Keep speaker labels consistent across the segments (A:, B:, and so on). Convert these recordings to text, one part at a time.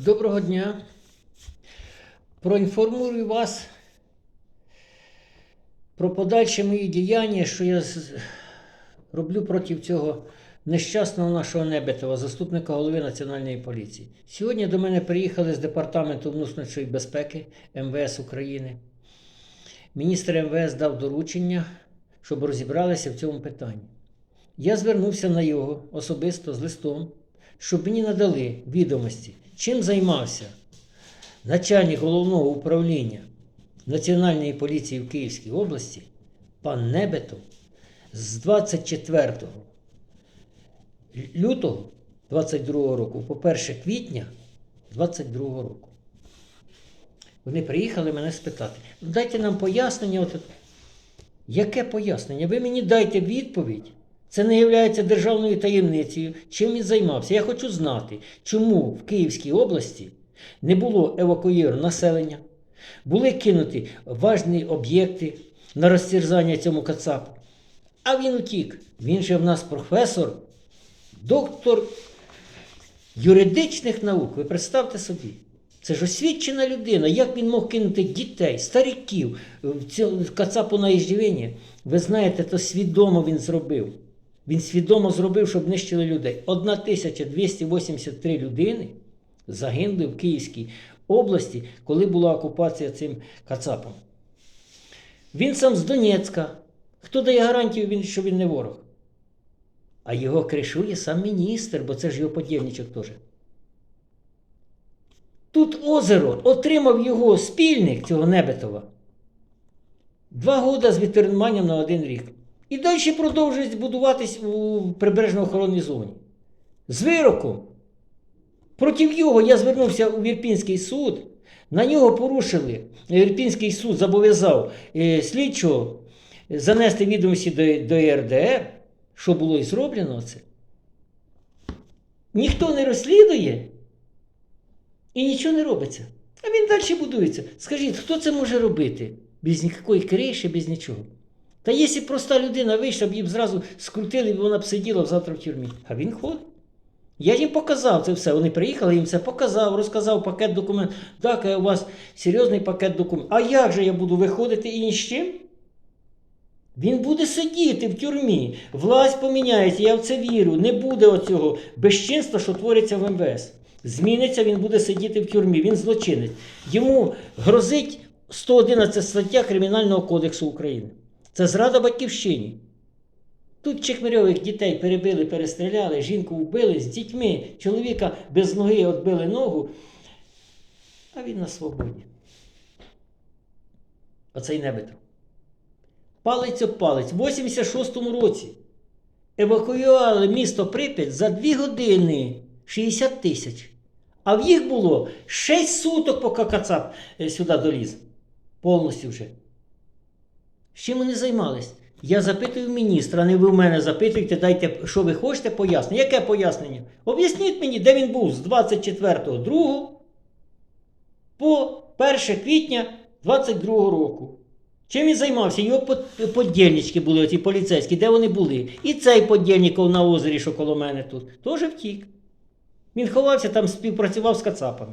A: Доброго дня. Проінформую вас про подальші мої діяння, що я роблю проти цього нещасного нашого Небетова, заступника голови Національної поліції. Сьогодні до мене приїхали з Департаменту внутрішньої безпеки МВС України. Міністр МВС дав доручення, щоб розібралися в цьому питанні. Я звернувся на його особисто з листом, щоб мені надали відомості, чим займався начальник головного управління Національної поліції в Київській області пан Небетов з 24 лютого 22 року по 1 квітня 22 року. Вони приїхали мене спитати. «Ну, Дайте нам пояснення. Яке пояснення? Ви мені дайте відповідь. Це не є державною таємницею. Чим він займався? Я хочу знати, чому в Київській області не було евакуїру населення, були кинуті важні об'єкти на розтерзання цьому кацапу. А він утік. Він же в нас професор, доктор юридичних наук. Ви представте собі. Це ж освічена людина. Як він мог кинути дітей, стариків в кацапу на іждівення? Ви знаєте, то свідомо він зробив. Він свідомо зробив, щоб нищили людей. 1283 людини загинули в Київській області, коли була окупація цим кацапом. Він сам з Донецька. Хто дає гарантію, що він не ворог? А його кришує сам міністр, бо це ж його подільничок теж. Тут озеро отримав його спільник цього Небетова. Два года з відтермінуванням на один рік. І далі продовжують будуватись у прибережно-охоронній зоні. З вироком. Проти його я звернувся у Вірпінський суд. На нього порушили. Вірпінський суд зобов'язав е, слідчого занести відомості до, до ЄРДР, що було і зроблено це. Ніхто не розслідує і нічого не робиться. А він далі будується. Скажіть, хто це може робити? Без ніякої криші, без нічого. Та якщо проста людина вийшла б її б зразу скрутили, і вона б сиділа завтра в тюрмі. А він ходить. Я їм показав це все. Вони приїхали, їм все показав, розказав пакет документів. Так, у вас серйозний пакет документів. А як же я буду виходити і ні з чим? Він буде сидіти в тюрмі. Власть поміняється, я в це вірю. Не буде оцього безчинства, що твориться в МВС. Зміниться, він буде сидіти в тюрмі, він злочинець. Йому грозить 111 стаття Кримінального кодексу України. Це зрада батьківщині. Тут чекмирьових дітей перебили, перестріляли, жінку вбили з дітьми, чоловіка без ноги відбили ногу, а він на свободі. Оцей небетов. Палець об палець. В 86-му році евакуювали місто Прип'ять за 2 години 60 тисяч. А в їх було 6 суток, поки Кацап е, сюди доліз. Повністю вже. З чим вони займались? Я запитую міністра, а не ви в мене запитуєте, дайте, що ви хочете пояснення. Яке пояснення? Об'ясніть мені, де він був з 24.02 по 1 квітня 22 року. Чим він займався? Його под- подільнички були, оці поліцейські, де вони були? І цей подільник на озері, що коло мене тут, теж втік. Він ховався, там співпрацював з кацапами.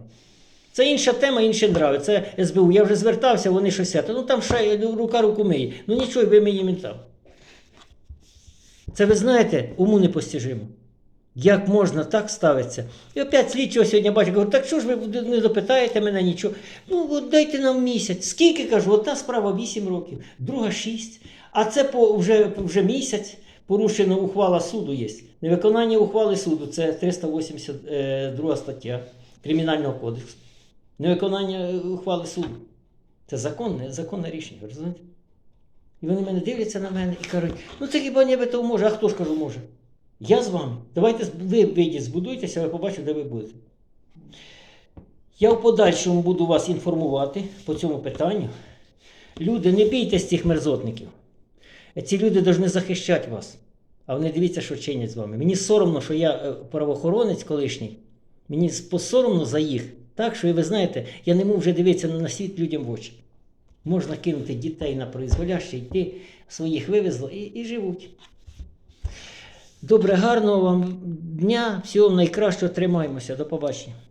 A: Це інша тема, інші нрави. Це СБУ. Я вже звертався, вони щось. Ну там ще рука руку миє. Ну нічого, ви мені ментам. Це ви знаєте, уму непостижимо. Як можна так ставитися? І опять слідчого сьогодні бачу, кажу, так що ж ви не допитаєте мене нічого? Ну, от дайте нам місяць. Скільки кажу, одна справа 8 років, друга 6. А це по вже, вже місяць порушена ухвала суду є. Невиконання ухвали суду це 382 стаття Кримінального кодексу. Невиконання ухвали суду. Це законне, законне рішення, розумієте? І вони мене дивляться на мене і кажуть, ну це хіба того може, а хто ж кажу може? Я з вами. Давайте ви вийдіть, збудуйтеся, ви побачите, де ви будете. Я в подальшому буду вас інформувати по цьому питанню. Люди, не бійтесь цих мерзотників. Ці люди повинні захищати вас. А вони дивіться, що чинять з вами. Мені соромно, що я е, правоохоронець колишній. Мені посоромно за їх. Так, що і ви знаєте, я не можу вже дивитися на світ людям в очі. Можна кинути дітей на призволяще, йти, своїх вивезло і, і живуть. Добре, гарного вам дня, всього найкращого, тримаємося. До побачення.